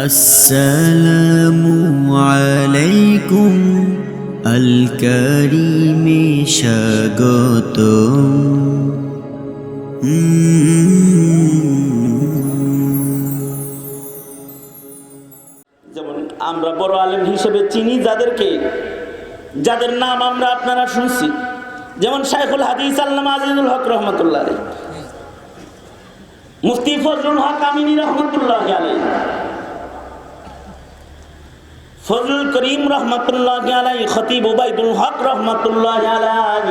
السلام عليكم الكريم স্বাগতম যেমন আমরা বড় আলেম হিসেবে চিনি যাদেরকে যাদের নাম আমরা আপনারা শুনছি যেমন শাইখুল হাদিস আল্লামা আজিজুল হক রহমতুল্লাহ আলাই মুফতি ফজলুল হক আমিনী রহমতুল্লাহ আলাই ফজলুল করিম রহমতুল্লাহ আলাই খতিব উবাইদুল হক রহমতুল্লাহ আলাই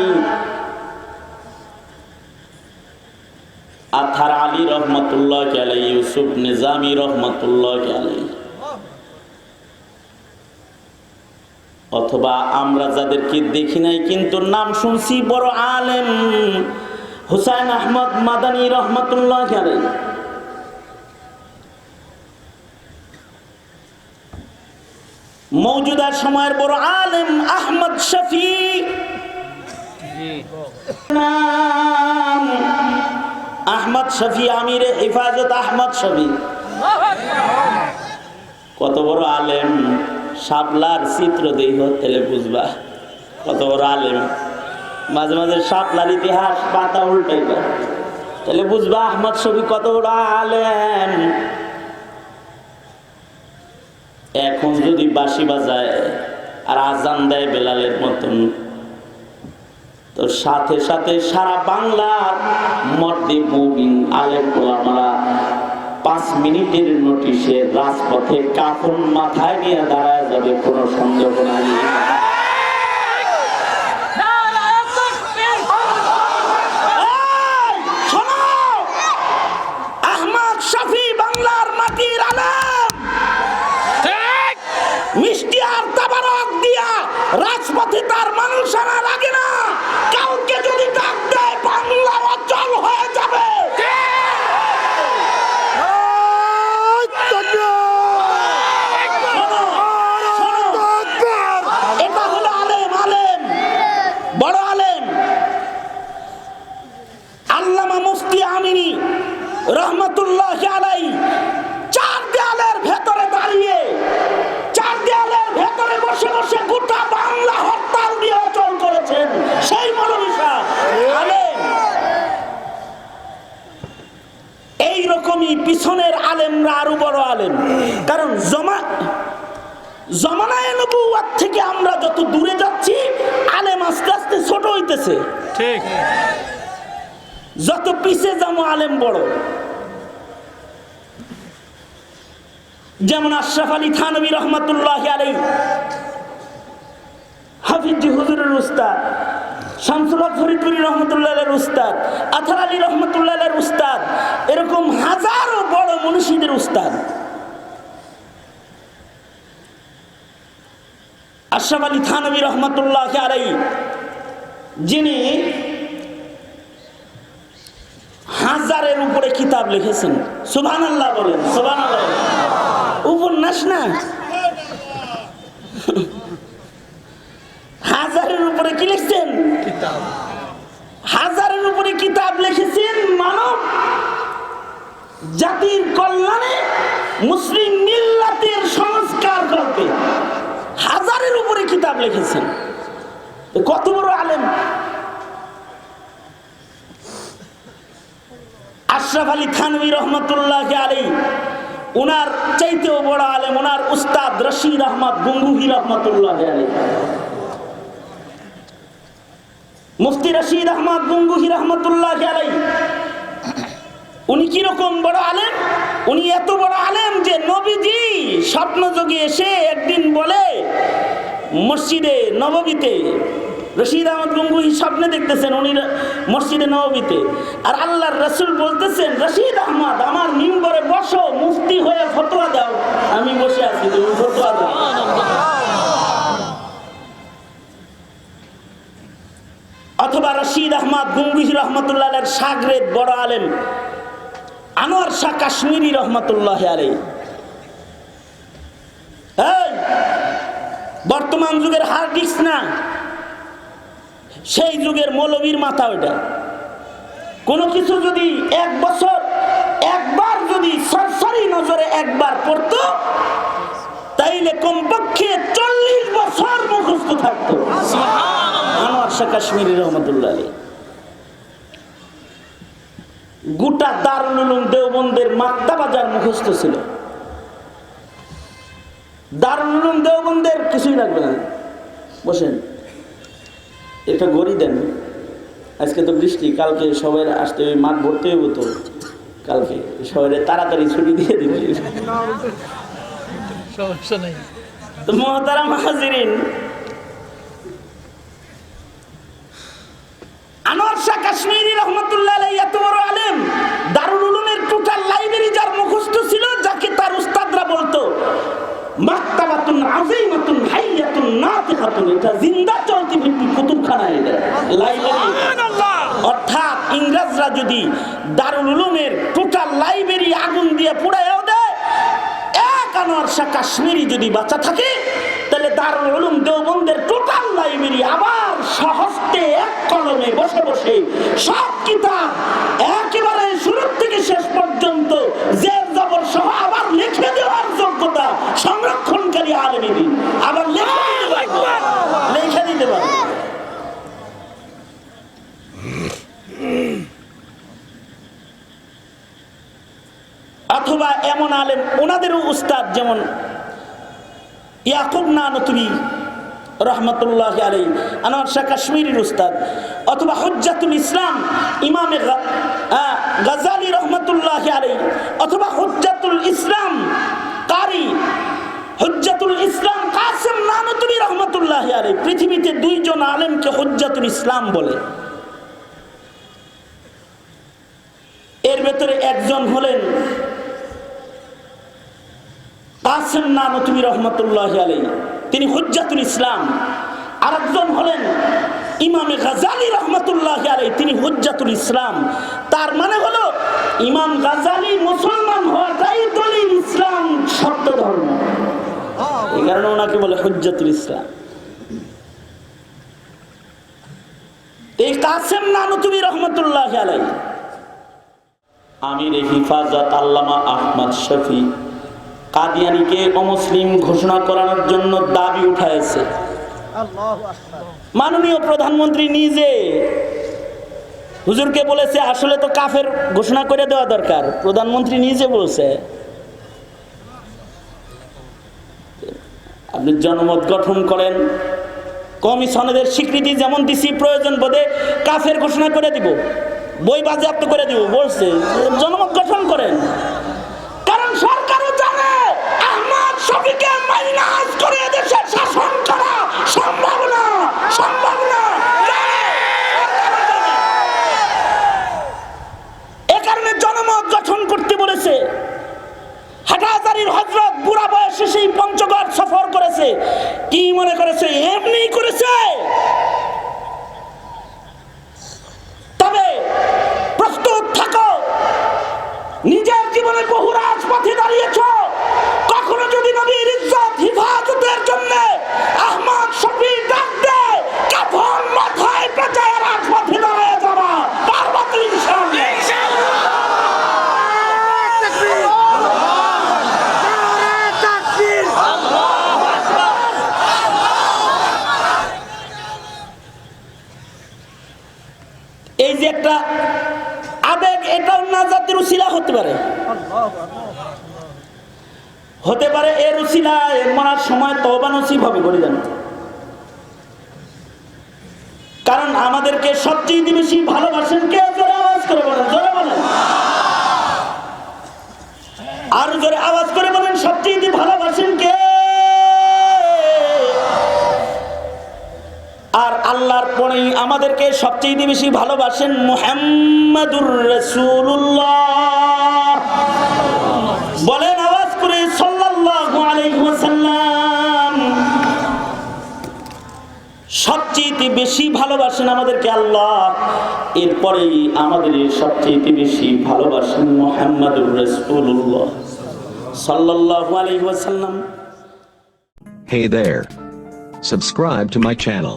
আথার আলী রহমতুল্লাহ আলাই ইউসুফ নিজামি রহমতুল্লাহ আলাই অথবা আমরা যাদেরকে দেখি নাই কিন্তু নাম শুনছি বড় আলেম, হুসাইন আহমদ মাদানী রহমতুল্লাহ আলাই মৌজুদার সময়ের বড় আলেম আহমদ শফি। আহমদ শফি, আমির হেফাজত আহমদ শফি। কত বড় আলেম, শাপলার চিত্র দেহ তাহলে বুঝবা। কত বড় আলেম, মাঝে মাঝে শাপলার ইতিহাস পাতা উল্টাইবা। তাহলে বুঝবা আহমদ শফি কত বড় আলেম। এখন যদি বাঁশি বাজায় আর আজান দেয় বেলালের মতন, তো সাথে সাথে সারা বাংলার মর্দে মুমিন আলেম ওলামারা পাঁচ মিনিটের নোটিশে রাজপথে কাফন মাথায় নিয়ে দাঁড়ায় যাবে, কোনো সন্দেহ নাই এই, শোনো! আহমদ শফি বাংলার মাটির আলেম মিষ্টি আর তাবারক দিয়া রাজপথে তার মানুষ আনা লাগে না কাউকে যদি ডাক দেয় বাংলা অচল হয়ে যাবে শোনো, শোনো। এটা হলো আলেম আলেম বড় আলেম আল্লামা মুফতি আমিনী রহমতুল্লাহ আলাই চার দেয়ালের ভেতরে দাঁড়িয়ে চার দেয়ালের ভেতরে বসে বসে গোটা বাংলা হরতাল দিয়ে অচল করেছেন সেই মৌলভীরা আলেম এইরকমই পিছনের আলেমরা আরও বড় আলেম কারণ জমা জমানায় নবুয়াত থেকে আমরা যত দূরে যাচ্ছি আলেম আস্তে আস্তে হইতেছে ঠিক। যত পিছে যাব আলেম বড়। যেমন আশরাফ আলী থানবী রহমতুল্লাহ আলাই হাফিজ হুজুরের উস্তাদ। শামসুল হক ফরিদপুরি রহমতুল্লাহ উস্তাদ। আথার আলী রহমতুল্লাহ উস্তাদ। এরকম হাজারো বড় মনীষীদের উস্তাদ। আশরাফ আলী থানবী রহমতুল্লাহ আলাই যিনি হাজারের উপরে কিতাব লিখেছেন। সুবহান আল্লাহ বলেন। আল্লাহ উপন্যাস না? হাজারের উপরে কি লিখছেন? হাজারের উপরে কিতাব লিখেছেন মানব। জাতির কল্যাণে মুসলিম মিল্লাতের সংস্কার করতে হাজারের উপরে কিতাব লিখেছেন। কত বড় আলেম? আশরাফ আলী থানবী রহমতুল্লাহ আলী ওনার চাইতেও বড় আলেম ওনার উস্তাদ রশিদ আহমদ গঙ্গুহি রহমতুল্লাহ আলী। মুফতি রশিদ আহমদ গঙ্গুহি রহমতুল্লাহ আলী, উনি কীরকম বড় আলেম? উনি এত বড় আলেম যে নবীজি স্বপ্নযোগে এসে একদিন বলে, মসজিদে নববীতে রশিদ আহমদ গঙ্গুহি স্বপ্নে দেখতেছেন উনি মসজিদে নবীতে আর আল্লাহর রসুল বলতেছেন রশিদ আহমদ আমার মিম্বরে বসো মুফতি হয়ে ফতোয়া দাও। আমি বসে আছি ফতোয়া দাও। অথবা রশিদ আহমদ গঙ্গুহি রহমতুল্লাহ সাগরেদ বড় আলেম আনোয়ার শাহ কাশ্মীরি রহমতুল্লাহ এই, বর্তমান যুগের হার্ড ডিস্ক না। সেই যুগের মৌলবীর মাথা ওইটা। কোনো কিছু যদি এক বছর একবার যদি সরসরি নজরে একবার পড়ত তাইলে কমপক্ষে চল্লিশ বছর মুখস্থ থাকতো। কাশ্মীর শাহ রহমতুল্লাহ গোটা দারুল দেওবন্দের মাত্তা বাজার মুখস্থ ছিল। দারুল দেওবন্দের কিছুই লাগবে না। বসেন। একটা গড়ি দেন। আজকে তো বৃষ্টি কালকে সবাই আসতে হবে, মাঠ ভরতে হইব তো। কালকে সবাই তাড়াতাড়ি ছুটি দিয়ে দিবে সমস্যা নেই। তো মহাতারা হাজিরিন আনোয়ার শাহ কাশ্মীরি রহমতুল্লাহ আলাইহি এত বড় আলেম দারুল উলুমের টোটাল লাইব্রেরি যার মুখস্থ ছিল যাকে তার উস্তাদরা বলতো মাক্তাবাতুন আযীমাতুন হাইয়াতুন এটা জিন্দা চলতি ভিত্তিক কুতুবখানা এটা লাইব্রেরি অর্থাৎ ইংরেজরা যদি দারুল উলুমের টোটাল লাইব্রেরি আগুন দিয়ে পুড়াইও দেয় এক আনোয়ার শাহ কাশ্মীরি যদি বাচ্চা থাকে তাহলে দারুল উলুম দেওবন্দের টোটাল লাইব্রেরি আবার সহস্তে এক কলমে বসে বসে সব কিতাব একেবারে শুরু থেকে শেষ পর্যন্ত যে জবর সহ আবার লিখে দেওয়ার যোগ্যতা সংরক্ষণকারী আলমী আবার লিখে দিতে পারবে লিখে দিতে পারবে অথবা এমন আলেম, ওনাদেরও উস্তাদ যেমন ইয়াকুব নানতুরি রহমতুল্লাহ আলাই আনোয়ার শাহ কাশ্মীরের উস্তাদ, অথবা হজ্জাতুল ইসলাম ইমামে গাজালি রহমতুল্লাহ আলাই অথবা হজ্জাতুল ইসলাম কারি, হজ্জাতুল ইসলাম কাসেম নানতুরি রহমতুল্লাহ আলাই পৃথিবীতে দুইজন আলেমকে হজ্জাতুল ইসলাম বলে। এর ভেতরে একজন হলেন কাসেম নানতুমি রহমতুল্লাহ আলাই তিনি হুজ্জাতুল ইসলাম। আরেকজন হলেন ইমামে গাজালি রহমতুল্লাহ আলাই তিনি হুজ্জাতুল ইসলাম। তার মানে হলো, ইমাম গাজালি মুসলমান হওয়াটাই দলিল ইসলাম সত্য ধর্ম। এই কারণে ওনাকে বলে হুজ্জাতুল ইসলাম। এই কাসেম নানতুমি রহমতুল্লাহ আলাই আমির হিফাজত আল্লামা আহমদ শফি কাদিয়ানিকে অমুসলিম ঘোষণা করানোর জন্য দাবি উঠাইছে মাননীয় প্রধানমন্ত্রী নিজে হুজুরকে বলেছে আসলে তো কাফের ঘোষণা করে দেওয়া দরকার। প্রধানমন্ত্রী নিজে বলছে। আপনি জনমত গঠন করেন কমিশনেদের স্বীকৃতি যেমন দিছি প্রয়োজন বোধে কাফের ঘোষণা করে দিব। বই বাজেয়াপ্ত করে দিব বলছে জনমত গঠন করেন। কারণ সরকারও জানে। শফিকে মাইনাস করে দেশে শাসন করা সম্ভব না সম্ভব না। এ কারণে জনমত গঠন করতে বলেছে। হাটাজারির হজরত বুড়া সেই পঞ্চগড় সফর করেছে। কি মনে করেছে? এমনি করেছে তবে প্রস্তুত থাকো নিজের জীবনে বহু রাজপথে দাঁড়িয়েছ কখনো যদি নবীর ইজ্জত হিফাজতের জন্য আহমদ শফি ডাক দেয় কাফন মাথায় পেঁচায় রাজপথে দাঁড়িয়ে যাবা পারবা তো ইনশাআল্লাহ আবেগ, এটাও না জাতির উশিলা হতে পারে। হতে পারে এর মরার সময় হবে করে জানো। কারণ আমাদেরকে সবচেয়ে বেশি ভালোবাসেন কে? জোরে আওয়াজ করে বলেন, জোরে বলেন। আর জোরে আওয়াজ করে বলেন, সবচেয়ে ভালোবাসেন কে? আল্লাহর পরেই আমাদেরকে সবচেয়ে বেশি ভালোবাসেন মুহাম্মাদুর রাসূলুল্লাহ। বলেন আওয়াজ করে সাল্লাল্লাহু আলাইহি ওয়াসাল্লাম। সবচেয়ে বেশি ভালোবাসেন আমাদেরকে আল্লাহ। এরপরেই আমাদের সবচেয়ে বেশি ভালোবাসেন মুহাম্মাদুর রাসূলুল্লাহ। সাল্লাল্লাহু আলাইহি ওয়াসাল্লাম। Hey there. Subscribe to my channel.